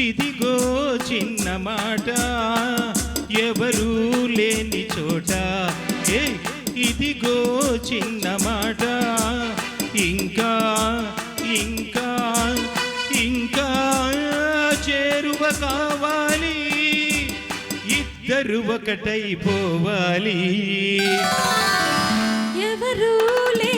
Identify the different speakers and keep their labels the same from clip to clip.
Speaker 1: ఇదిగో చిన్న మాట.
Speaker 2: ఎవరూ లేని చోట. ఏ ఇదిగో చిన్న మాట. ఇంకా ఇంకా ఇంకా చేరువ కావాలి. ఇద్దరు ఒకటైపోవాలి. ఎవరూ లే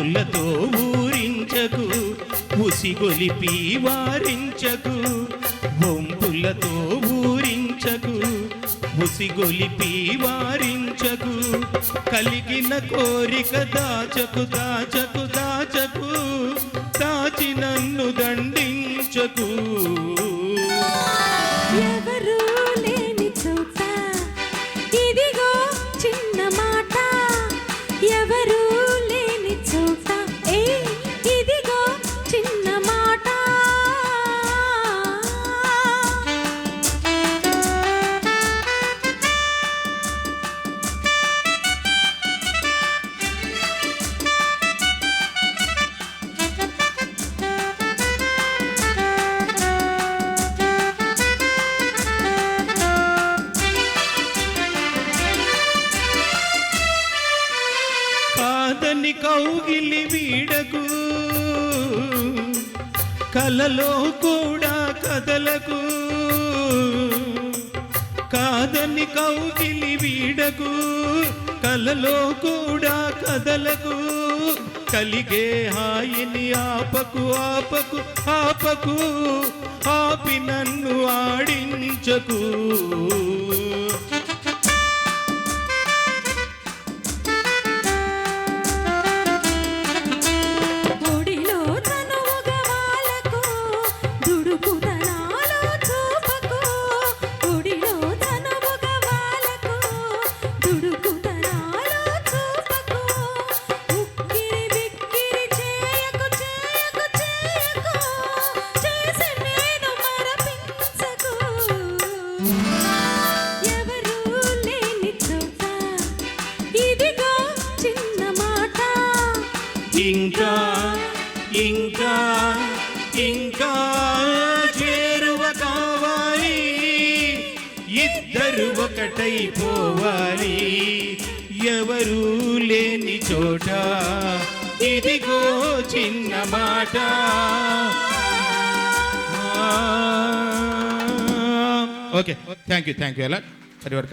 Speaker 1: పొంపులతో ఊరించకు ఉసిగొలిపి వారించకు బొంపులతో ఊరించకు ఉసిగొలిపి వారించకు కలిగిన కోరిక దాచకు దాచకు దాచకు దాచి నన్ను దండించకు.
Speaker 2: ఎవరు
Speaker 1: కాదని కౌగిలి వీడకు కలలో కూడా కదలకు కాదని కౌగిలి వీడకు కలలో కూడా కదలకు కలిగే హాయిని ఆపకు ఆపకు ఆపకు ఆపి నన్ను ఆడించకు. ఇంకా ఇంకా ఇంకా చేరువ కావాలి. ఇద్దరు ఒకటైపోవాలి ఎవరూ లేని చోట ఇదిగో చిన్న మాట. Okay thank you thank you ఎలా ఫర్ యువర్